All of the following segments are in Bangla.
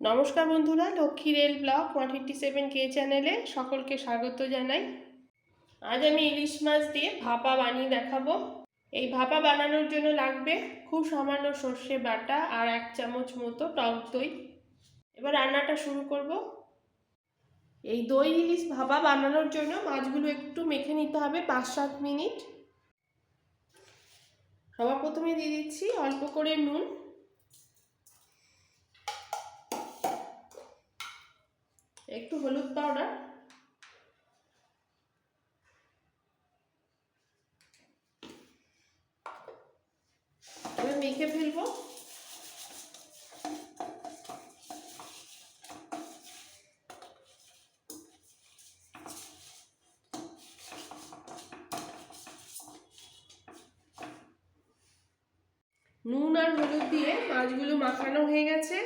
নমস্কার বন্ধুরা, Lakshmi rail blog one fifty seven কে চ্যানেলে সকলকে স্বাগত জানাই। আজ আমি ইলিশ মাছ দিয়ে ভাপা বানিয়ে দেখাবো। এই ভাপা বানানোর জন্য লাগবে খুব সামান্য সর্ষে বাটা আর এক চামচ মতো টক দই। এবার রান্নাটা শুরু করব। এই দই ইলিশ ভাপা বানানোর জন্য মাছগুলো একটু মেখে নিতে হবে পাঁচ সাত মিনিট। সবার প্রথমে দিয়ে দিচ্ছি অল্প করে নুন। পাউডার। এবার মেখে ফেলব। নুন আর হলুদ দিয়ে মাছগুলো মাখানো হয়ে গেছে।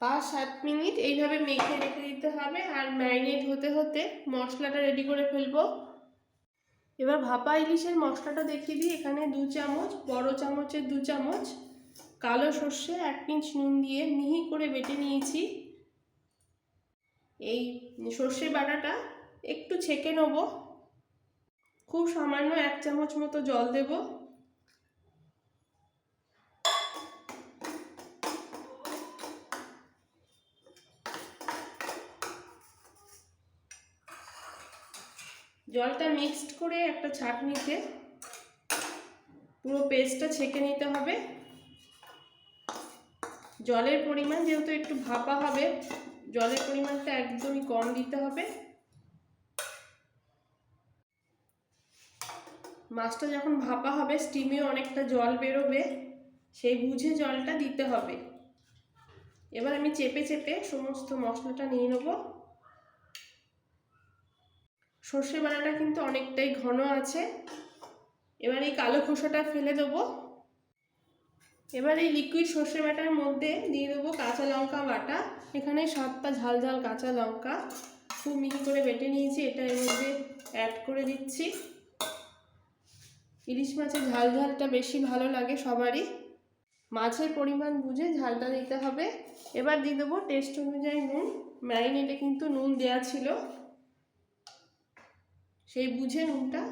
পাঁচ সাত মিনিট এইভাবে মেখে রেখে দিতে হবে আর ম্যারিনেট হতে হতে মশলাটা রেডি করে ফেলব। এবার ভাপা ইলিশের মশলাটা দেখিয়ে দিই। এখানে দু চামচ, বড় চামচের দু চামচ, কালো সর্ষে এক পিঞ্চ নুন দিয়ে মিহি করে বেটে নিয়েছি। এই সর্ষে বাটাটা একটু ছেঁকে নেব। খুব সামান্য এক চামচ মতো জল দেবো। জলটা মিক্সড করে একটা ছাঁকনিতে পুরো পেস্টটা ছেঁকে নিতে হবে। জলের পরিমাণ যেহেতু একটু ভাপা হবে, জলের পরিমাণটা একদমই কম দিতে হবে। মাছটা যখন ভাপা হবে স্টিমে অনেকটা জল বেরোবে, সেই বুঝে জলটা দিতে হবে। এবার আমি চেপে চেপে সমস্ত মশলাটা নিয়ে নেব। সর্ষে বাটাটা কিন্তু অনেকটাই ঘন আছে। এবার এই কালো খোসাটা ফেলে দেবো। এবার এই লিকুইড সর্ষে বাটার মধ্যে দিয়ে দেবো কাঁচা লঙ্কা বাটা। এখানে সাতটা ঝাল ঝাল কাঁচা লঙ্কা। খুব মিহি করে বেটে নিয়েছি, এটা এর মধ্যে অ্যাড করে দিচ্ছি। ইলিশ মাছের ঝাল ঝালটা বেশি ভালো লাগে সবারই। মাছের পরিমাণ বুঝে ঝালটা দিতে হবে। এবার দিয়ে দেবো টেস্ট অনুযায়ী নুন। ম্যারিনেটে কিন্তু নুন দেওয়া ছিল। সেই বুঝে নুনটা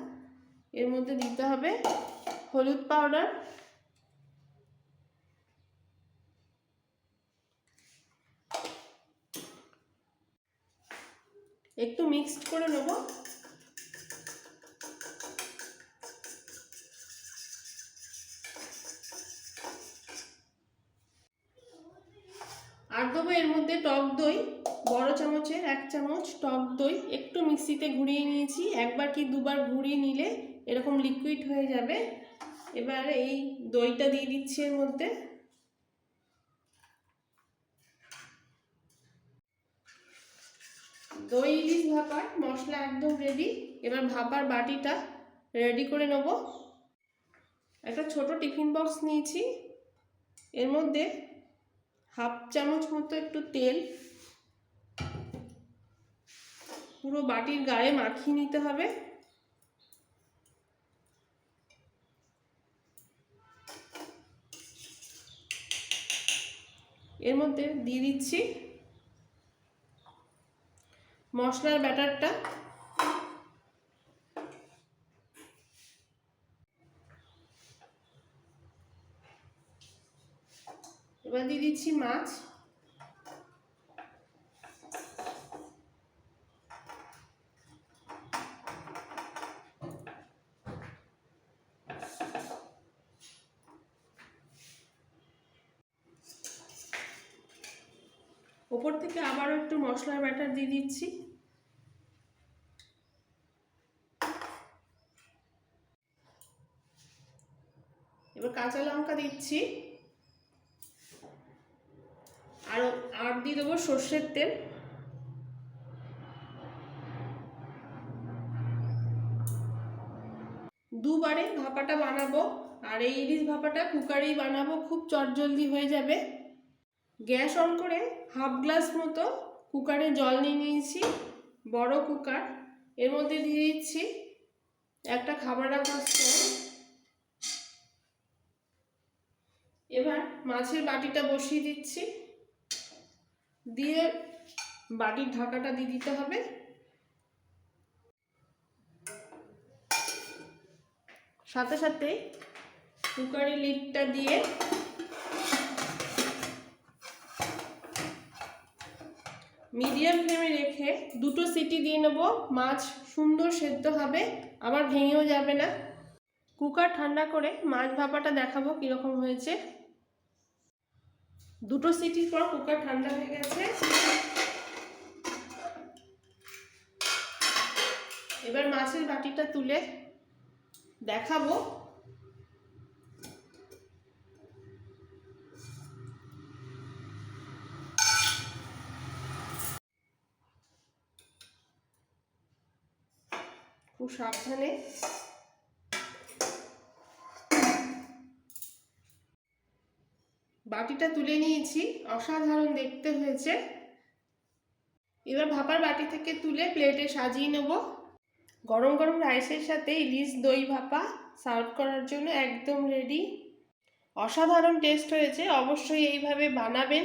এর মধ্যে দিতে হবে হলুদ পাউডার একটু মিক্সড করে নেব। আর দেবো এর মধ্যে টক দই। বড় চামচের এক চামচ টক দই একটু মিক্সিতে ঘুরিয়ে নিয়েছি। একবার কি দুবার ঘুরিয়ে নিলে এরকম লিকুইড হয়ে যাবে। এবার এই দইটা দিয়ে দিচ্ছি এর মধ্যে। দই ইলিশ ভাপার মশলা একদম রেডি এবার ভাপার বাটিটা রেডি করে নেব। একটা ছোট টিফিন বক্স নিয়েছি। এর মধ্যে হাফ চামচ মতো একটু তেল পুরো বাটির গায়ে মাখিয়ে নিতে হবে। এর মধ্যে দিয়ে দিচ্ছি মশলার ব্যাটারটা। এবার দিয়ে দিচ্ছি মাছ। ওপর থেকে আবারও একটু মশলার ব্যাটার দিয়ে দিচ্ছি। এবার কাঁচা লঙ্কা দিচ্ছি। আর আর দিয়ে দেবো সর্ষের তেল। দুবারে ভাপাটা বানাবো। আর এই ইলিশ ভাপাটা কুকারেই বানাবো, খুব চটজলদি হয়ে যাবে। গ্যাস অন করে হাফ গ্লাস মতো কুকারে জল নিয়ে নিয়েছি, বড় কুকার। এর মধ্যে দিয়ে দিচ্ছি একটা খাবার রাখার এবার মাছের বাটিটা বসিয়ে দিচ্ছি। দিয়ে বাটির ঢাকাটা দিয়ে দিতে হবে। সাথে সাথে কুকারের লিডটা দিয়ে মিডিয়াম ফ্লেমে রেখে দুটো সিটি দিয়ে নেব। মাছ সুন্দর সেদ্ধ হবে, আবার ভেঙেও যাবে না। কুকার ঠান্ডা করে মাছ ভাপাটা দেখাবো কীরকম হয়েছে। দুটো সিটির পর কুকার ঠান্ডা হয়ে গেছে। এবার মাছের বাটিটা তুলে দেখাবো। খুব সাবধানে। বাটিটা তুলে নিয়েছি, অসাধারণ দেখতে হয়েছে। এবার ভাপার বাটি থেকে তুলে প্লেটে সাজিয়ে নেব। গরম গরম রাইসের সাথে ইলিশ দই ভাপা সার্ভ করার জন্য একদম রেডি। অসাধারণ টেস্ট হয়েছে, অবশ্যই এইভাবে বানাবেন।